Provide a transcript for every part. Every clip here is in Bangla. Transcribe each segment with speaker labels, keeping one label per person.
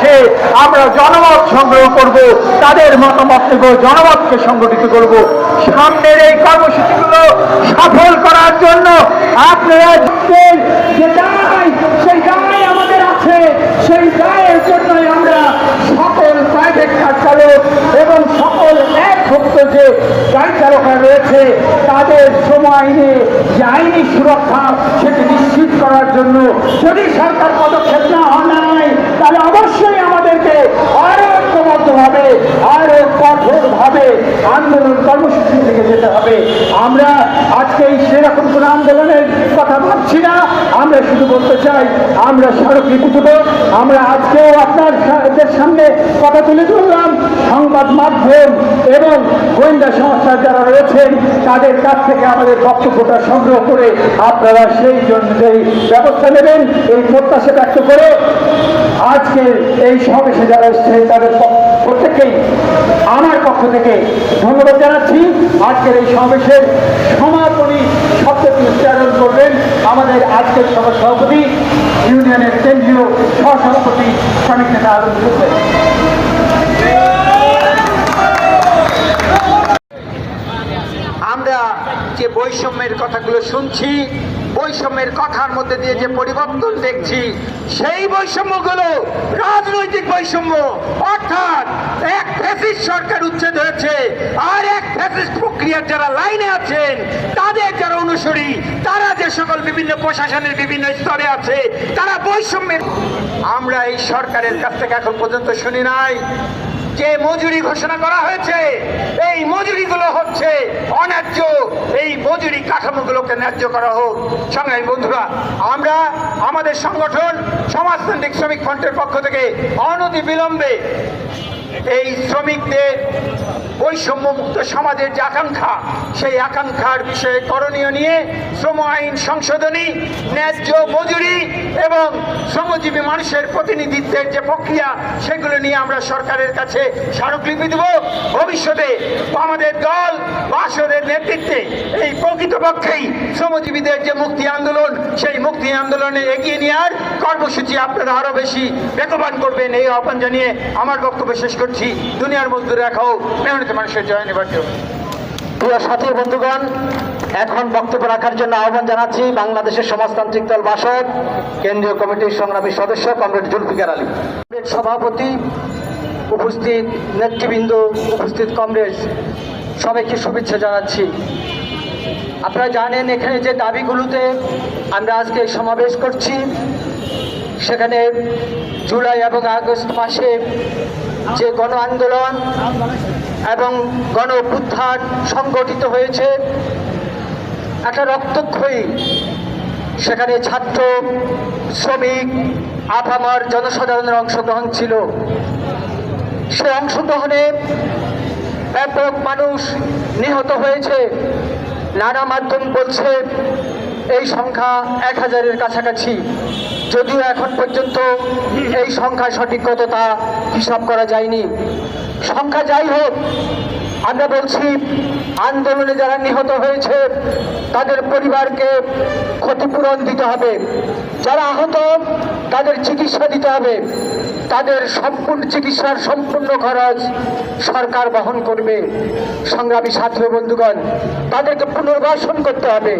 Speaker 1: এসে আমরা জনমত সংগ্রহ করব, তাদের মতামত নেব, জনমতকে সংগঠিত করব। সামনের এই কর্মসূচিগুলো সফল করার জন্য আপনারা যে দায় সেই দায় আমাদের আছে, সেই দায়ের জন্যই আমরা সকল প্রাইভেট কার চালক এবং সকল এক ভক্ত যে গাড়ি চালকরা রয়েছে, তাদের শ্রম আইনে যে আইনি সুরক্ষা সেটি নিশ্চিত করার জন্য যদি সরকার পদক্ষেপ না নেয় তাহলে অবশ্যই আমাদেরকে আরও ঐক্যবদ্ধভাবে আরও কঠোরভাবে আন্দোলন কর্মসূচি থেকে যেতে হবে। আমরা আজকে এই সেরকম কোন আন্দোলনের কথা ভাবছি না। আমরা শুধু বলতে চাই, আমরা স্মারকলিপি দেব। আমরা আজকেও আপনাদের সামনে কথা তুলে ধরলাম। সংবাদ মাধ্যম এবং গোয়েন্দা সংস্থার যারা রয়েছেন, তাদের কাছ থেকে আমাদের বক্তব্যটা সংগ্রহ করে আপনারা সেই জন্য সেই ব্যবস্থা নেবেন। এই প্রত্যাশা ব্যক্ত করে আজকে এই সমাবেশে যারা এসেছেন তাদের প্রত্যেককেই, আমার পক্ষ থেকে ধন্যবাদ জানাচ্ছি। আজকের এই সমাবেশের সমাপনী শব্দটি উচ্চারণ করবেন আমাদের আজকের সভা সভাপতি, ইউনিয়নের কেন্দ্রীয় সহসভাপতি শ্রমিক নেতা আলম
Speaker 2: আমরা যে বৈষম্যের কথাগুলো শুনছি বৈষম্যের কথার মধ্যে দিয়ে যে পরিবর্তন দেখছি, সেই বৈষম্যগুলো রাজনৈতিক বৈষম্য, অর্থাৎ এক ফ্যাসিস্ট সরকার উচ্ছেদ হয়েছে আর এক ফ্যাসিস্ট প্রক্রিয়ার যারা লাইনে আছেন, তাদের যারা অনুসরী, তারা যে সকল বিভিন্ন প্রশাসনের বিভিন্ন স্তরে আছে, তারা বৈষম্যের আমরা এই সরকারের কাছ থেকে এখন পর্যন্ত শুনি নাই। যে মজুরি ঘোষণা করা হয়েছে, এই মজুরিগুলো হচ্ছে অন্যায্য। এই মজুরি কাঠামোগুলোকে ন্যায্য করা হোক। সঙ্গে বন্ধুরা, আমরা আমাদের সংগঠন সমাজতান্ত্রিক শ্রমিক ফ্রন্টের পক্ষ থেকে অনতি বিলম্বে এই শ্রমিকদের বৈষম্য মুক্ত সমাজের যে আকাঙ্ক্ষা, সেই আকাঙ্ক্ষার বিষয়ে করণীয় নিয়ে শ্রম আইন সংশোধনী, ন্যায্য মজুরি এবং শ্রমজীবী মানুষের প্রতিনিধিত্বের যে প্রক্রিয়া, সেগুলো নিয়ে আমরা সরকারের কাছে স্মারকলিপি দেব। ভবিষ্যতে আমাদের দল বাসদের নেতৃত্বে এই প্রকৃতপক্ষেই শ্রমজীবীদের যে মুক্তি আন্দোলন, সেই মুক্তি আন্দোলনে এগিয়ে নেওয়ার কর্মসূচি আপনারা আরও বেশি বেগবান করবেন এই আহ্বান জানিয়ে আমার বক্তব্য শেষ করছি। দুনিয়ার মজদুর রাখাও মেহনত মানুষের জয় নির্বাচিত
Speaker 3: প্রিয় সাথী বন্ধুগণ, এখন বক্তব্য রাখার জন্য আহ্বান জানাচ্ছি বাংলাদেশের সমাজতান্ত্রিক দল বাসদ, কেন্দ্রীয় কমিটির সংগ্রামী সদস্য কমরেড জুলফিকার আলী। সভাপতি উপস্থিত নেতৃবৃন্দ, উপস্থিত কংগ্রেস সবাইকে শুভেচ্ছা জানাচ্ছি। আপনারা জানেন, এখানে যে দাবিগুলোতে আমরা আজকে সমাবেশ করছি, সেখানে জুলাই এবং আগস্ট মাসে যে গণ আন্দোলন এবং গণ অভ্যুত্থান সংগঠিত হয়েছে, একটা রক্তক্ষয়ী, সেখানে ছাত্র, শ্রমিক, আপামার জনসাধারণের অংশগ্রহণ ছিল। সে অংশগ্রহণে ব্যাপক মানুষ নিহত হয়েছে। নানা মাধ্যম বলছে এই সংখ্যা এক হাজারের কাছাকাছি। যদিও এখন পর্যন্ত এই সংখ্যা সঠিক কত তা হিসাব করা যায়নি। সংখ্যা যাই হোক, আমরা বলছি, আন্দোলনে যারা নিহত হয়েছে তাদের পরিবারকে ক্ষতিপূরণ দিতে হবে। যারা আহত, তাদের চিকিৎসা দিতে হবে। তাদের সম্পূর্ণ চিকিৎসার সম্পূর্ণ খরচ সরকার বহন করবে। সংগ্রামী ছাত্র বন্ধুগণ, তাদেরকে পুনর্বাসন করতে হবে।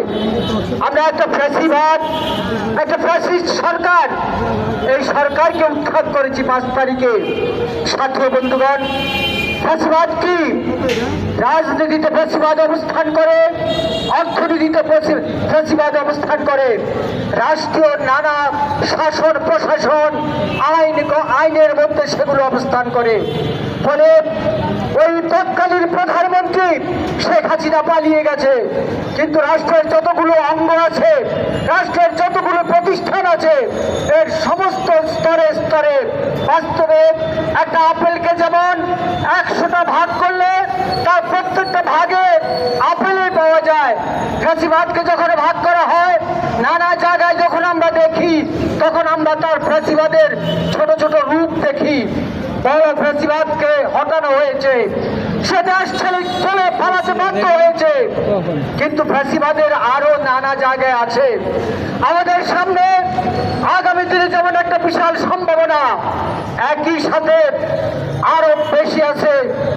Speaker 3: আমরা একটা ফ্যাসিবাদ, একটা ফ্যাসিস্ট সরকার। এই সরকারকে উৎখাত করেছি পাঁচ তারিখে। ছাত্র বন্ধুগণ, ফ্যাসিবাদ কি? রাজনীতিতে ফ্যাসিবাদ অবস্থান করে অর্থনীতিতে ফ্যাসি- ফ্যাসিবাদ অবস্থান করে। রাষ্ট্রীয় নানা শাসন, প্রশাসন, আইন আইনের মধ্যে সেগুলো অবস্থান করে। ফলে ওই তৎকালীন প্রধানমন্ত্রী শেখ হাসিনা পালিয়ে গেছে। কিন্তু রাষ্ট্রের যতগুলো অঙ্গ আছে, রাষ্ট্রের যতগুলো প্রতিষ্ঠান আছে, এর সমস্ত স্তরে স্তরে বাস্তবে একটা আপেলকে যেমন একশোটা ভাগ করলে, তার প্রত্যেকটা ভাগে যায় ফ্যাসিবাদকে যখন ভাগ করা হয়, নানা জায়গায় যখন আমরা দেখি, তখন আমরা তার ফ্যাসিবাদের ছোট ছোট রূপ দেখি। বড় ফ্যাসিবাদকে হটানো হয়েছে। সে দেশ ছেড়ে চলে পালাতে বাধ্য হয়েছে। কিন্তু ফ্যাসিবাদের আরও নানা জায়গায় আছে। আমাদের সামনে আগামী দিনে যেমন একটা বিশাল সম্ভাবনা, একই সাথে আরও বেশি আছে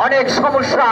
Speaker 3: অনেক সমস্যা।